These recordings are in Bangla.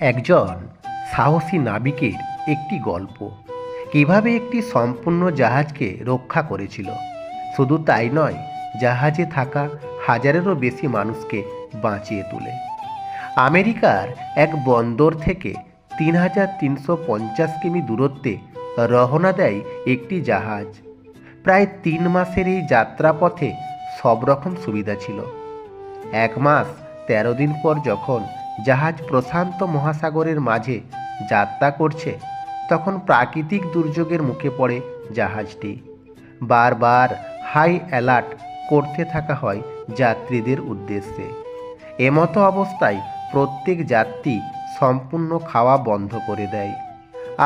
একজন সাহসী নাবিকের একটি গল্প। কীভাবে একটি সম্পূর্ণ জাহাজকে রক্ষা করেছিল? শুধু তাই নয়, জাহাজে থাকা হাজারেরও বেশি মানুষকে বাঁচিয়ে তোলে। আমেরিকার এক বন্দর থেকে তিন হাজার তিনশো পঞ্চাশ কিমি দূরত্বে রওনা দেয় একটি জাহাজ। প্রায় তিন মাসের এই যাত্রাপথে সব রকম সুবিধা ছিল। এক মাস তেরো দিন পর যখন জাহাজ প্রশান্ত মহাসাগরের মাঝে যাত্রা করছে, তখন প্রাকৃতিক দুর্যোগের মুখে পড়ে জাহাজটি। বারবার হাই অ্যালার্ট করতে থাকা হয় যাত্রীদের উদ্দেশ্যে। এমতো অবস্থায় প্রত্যেক যাত্রী সম্পূর্ণ খাওয়া বন্ধ করে দেয়,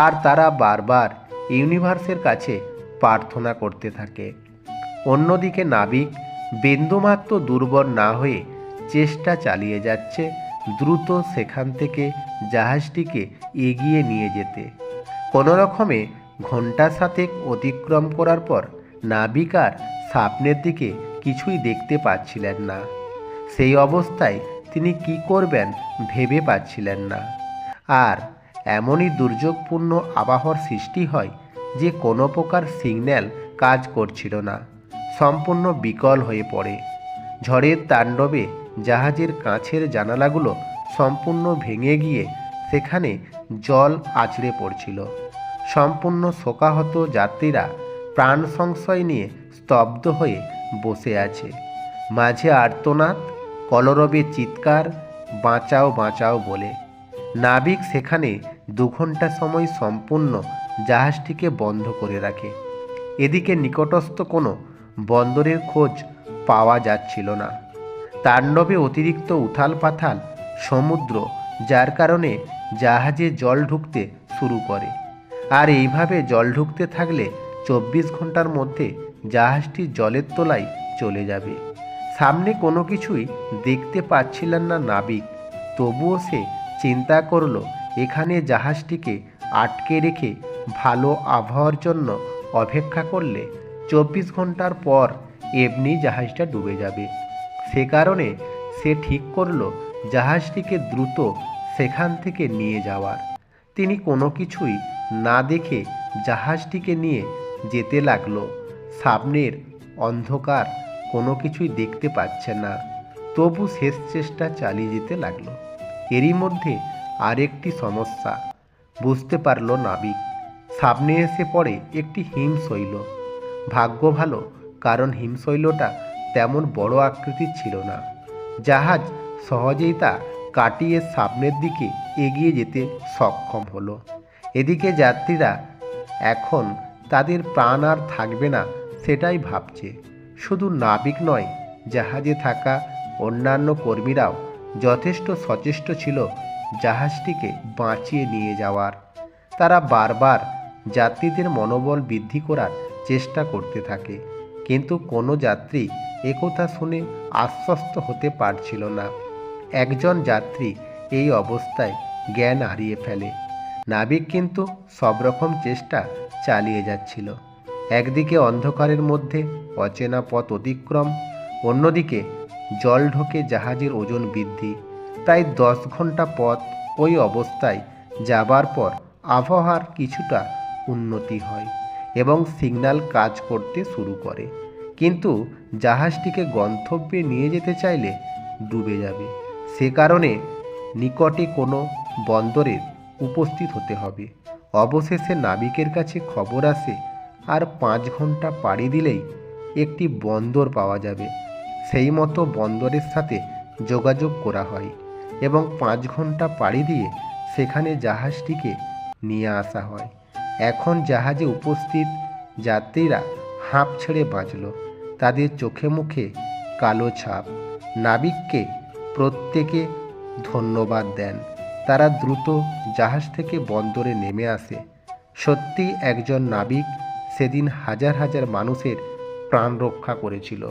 আর তারা বারবার ইউনিভার্সের কাছে প্রার্থনা করতে থাকে। অন্যদিকে নাবিক বিন্দুমাত্র দুর্বল না হয়ে চেষ্টা চালিয়ে যাচ্ছে দ্রুত সেখান থেকে জাহাজটিকে এগিয়ে নিয়ে যেতে। কোনো রকমে ঘণ্টা সাতেক অতিক্রম করার পর নাবিক আর স্বপ্নের দিকে কিছুই দেখতে পাচ্ছিলেন না। সেই অবস্থায় তিনি কি করবেন ভেবে পাচ্ছিলেন না। আর এমনই দুর্যোগপূর্ণ আবহাওয়ার সৃষ্টি হয় যে কোনো প্রকার সিগন্যাল কাজ করছিল না, সম্পূর্ণ বিকল হয়ে পড়ে। ঝড়ের তাণ্ডবে জাহাজের কাছের জানালাগুলো সম্পূর্ণ ভেঙে গিয়ে সেখানে জল আছড়ে পড়ছিল। সম্পূর্ণ শোকাহত যাত্রীরা প্রাণ সংশয় নিয়ে স্তব্ধ হয়ে বসে আছে। মাঝে আর্তনাদ, কলরবে চিৎকার, বাঁচাও বাঁচাও বলে। নাবিক সেখানে দু ঘণ্টা সময় সম্পূর্ণ জাহাজটিকে বন্ধ করে রাখে। এদিকে নিকটস্থ কোনো বন্দরের খোঁজ পাওয়া যাচ্ছিল না। তাণ্ডবে অতিরিক্ত উথাল পাথাল সমুদ্র, যার কারণে জাহাজে জল ঢুকতে শুরু করে। আর এইভাবে জল ঢুকতে থাকলে চব্বিশ ঘণ্টার মধ্যে জাহাজটি জলের তলায় চলে যাবে। সামনে কোনো কিছুই দেখতে পাচ্ছিলেন না নাবিক। তবুও সে চিন্তা করল, এখানে জাহাজটিকে আটকে রেখে ভালো আবহাওয়ার জন্য অপেক্ষা করলে চব্বিশ ঘণ্টার পর এমনি জাহাজটা ডুবে যাবে। সে কারণে সে ঠিক করল জাহাজটিকে দ্রুত সেখান থেকে নিয়ে যাওয়ার। তিনি কোনো কিছুই না দেখে জাহাজটিকে নিয়ে যেতে লাগল। সামনের অন্ধকার কোনো কিছুই দেখতে পাচ্ছে না। তবু শেষ চেষ্টা চালিয়ে যেতে লাগল। এরই মধ্যে আরেকটি সমস্যা বুঝতে পারল নাবিক। সামনে এসে পড়ে একটি হিমশৈল। ভাগ্য ভালো, কারণ হিমশৈলটা তেমন বড় আকৃতির ছিল না। জাহাজ সহজেই তা কাটিয়ে সামনের দিকে এগিয়ে যেতে সক্ষম হলো। এদিকে যাত্রীরা এখন তাদের প্রাণ আর থাকবে না সেটাই ভাবছে। শুধু নাবিক নয়, জাহাজে থাকা অন্যান্য কর্মীরাও যথেষ্ট সচেষ্ট ছিল জাহাজটিকে বাঁচিয়ে নিয়ে যাওয়ার। তারা বারবার যাত্রীদের মনোবল বৃদ্ধি করার চেষ্টা করতে থাকে, কিন্তু কোনো যাত্রী একথা শুনে আশ্বস্ত হতে পারছিল না। একজন যাত্রী এই অবস্থায় জ্ঞান হারিয়ে ফেলে। নাবিক কিন্তু সব রকম চেষ্টা চালিয়ে যাচ্ছিল। একদিকে অন্ধকারের মধ্যে অচেনা পথ অতিক্রম, অন্যদিকে জল ঢোকে জাহাজের ওজন বৃদ্ধি। তাই দশ ঘণ্টা পথ ওই অবস্থায় যাবার পর আবহাওয়ার কিছুটা উন্নতি হয় এবং সিগন্যাল কাজ করতে শুরু করে। কিন্তু জাহাজটিকে গন্তব্যে নিয়ে যেতে চাইলে ডুবে যাবে। সে কারণে নিকটে কোনো বন্দরের উপস্থিত হতে হবে। অবশেষে নাবিকের কাছে খবর আসে, আর পাঁচ ঘণ্টা পাড়ি দিলেই একটি বন্দর পাওয়া যাবে। সেই মতো বন্দরের সাথে যোগাযোগ করা হয় এবং পাঁচ ঘণ্টা পাড়ি দিয়ে সেখানে জাহাজটিকে নিয়ে আসা হয়। এখন জাহাজে উপস্থিত যাত্রীরা হাঁপ ছেড়ে বাঁচল। তাদের চোখে মুখে কালো ছাপ। নাবিককে প্রত্যেকে ধন্যবাদ দেন। তারা দ্রুত জাহাজ থেকে বন্দরে নেমে আসে। সত্যি একজন নাবিক সেদিন হাজার হাজার মানুষের প্রাণ রক্ষা করেছিল।